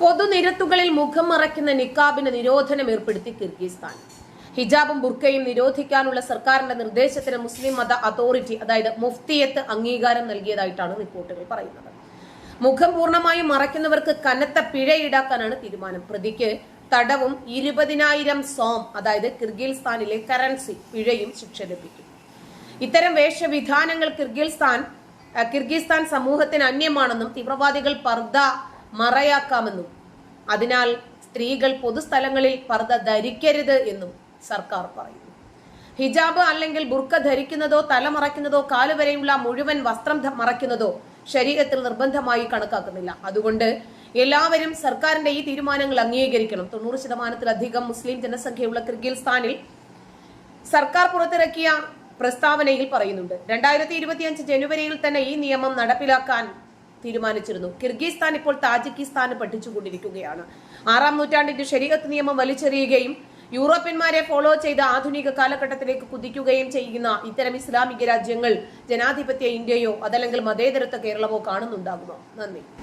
പൊതുനിരത്തുകളിൽ മുഖം മറയ്ക്കുന്ന നിക്കാബിന് നിരോധനം ഏർപ്പെടുത്തി കിർഗിസ്ഥാൻ. ഹിജാബും ബുർക്കയും നിരോധിക്കാനുള്ള സർക്കാരിന്റെ നിർദ്ദേശത്തിന് മുസ്ലിം മത അതോറിറ്റി അതായത് മുഫ്തിയത്ത് അംഗീകാരം നൽകിയതായിട്ടാണ് റിപ്പോർട്ടുകൾ പറയുന്നത്. മുഖം പൂർണമായും മറയ്ക്കുന്നവർക്ക് കനത്ത പിഴ ഈടാക്കാനാണ് തീരുമാനം. പ്രതിക്ക് തടവും ഇരുപതിനായിരം സോം അതായത് കിർഗിസ്ഥാനിലെ കറൻസി പിഴയും ശിക്ഷ ലഭിക്കും. ഇത്തരം വേഷവിധാനങ്ങൾ കിർഗിസ്ഥാൻ കിർഗിസ്ഥാൻ സമൂഹത്തിന് അന്യമാണെന്നും തീവ്രവാദികൾ പർദ്ദ മറയാക്കാമെന്നും അതിനാൽ സ്ത്രീകൾ പൊതുസ്ഥലങ്ങളിൽ പർദ്ദ ധരിക്കരുത് എന്നും സർക്കാർ പറയുന്നു. ഹിജാബ് അല്ലെങ്കിൽ ബുർക്ക ധരിക്കുന്നതോ തല മറയ്ക്കുന്നതോ കാലുവരെയുള്ള മുഴുവൻ വസ്ത്രം മറയ്ക്കുന്നതോ ശരീരത്തിൽ നിർബന്ധമായി കണക്കാക്കുന്നില്ല. അതുകൊണ്ട് എല്ലാവരും സർക്കാരിന്റെ ഈ തീരുമാനങ്ങൾ അംഗീകരിക്കണം. തൊണ്ണൂറ് ശതമാനത്തിലധികം മുസ്ലിം ജനസംഖ്യയുള്ള കിർഗിസ്ഥാനിൽ സർക്കാർ പുറത്തിറക്കിയ പ്രസ്താവനയിൽ പറയുന്നുണ്ട്. രണ്ടായിരത്തി ഇരുപത്തിയഞ്ച് ജനുവരിയിൽ തന്നെ ഈ നിയമം നടപ്പിലാക്കാൻ തീരുമാനിച്ചിരുന്നു. കിർഗിസ്ഥാൻ ഇപ്പോൾ താജിക്കിസ്ഥാന് പഠിച്ചുകൊണ്ടിരിക്കുകയാണ്. ആറാം നൂറ്റാണ്ടിന്റെ ശരീരത്ത് നിയമം വലിച്ചെറിയുകയും യൂറോപ്യന്മാരെ ഫോളോ ചെയ്ത ആധുനിക കാലഘട്ടത്തിലേക്ക് കുതിക്കുകയും ചെയ്യുന്ന ഇത്തരം ഇസ്ലാമിക രാജ്യങ്ങൾ ജനാധിപത്യ ഇന്ത്യയോ അതല്ലെങ്കിൽ മതേതരത്വ കേരളമോ കാണുന്നുണ്ടാകുമോ? നന്ദി.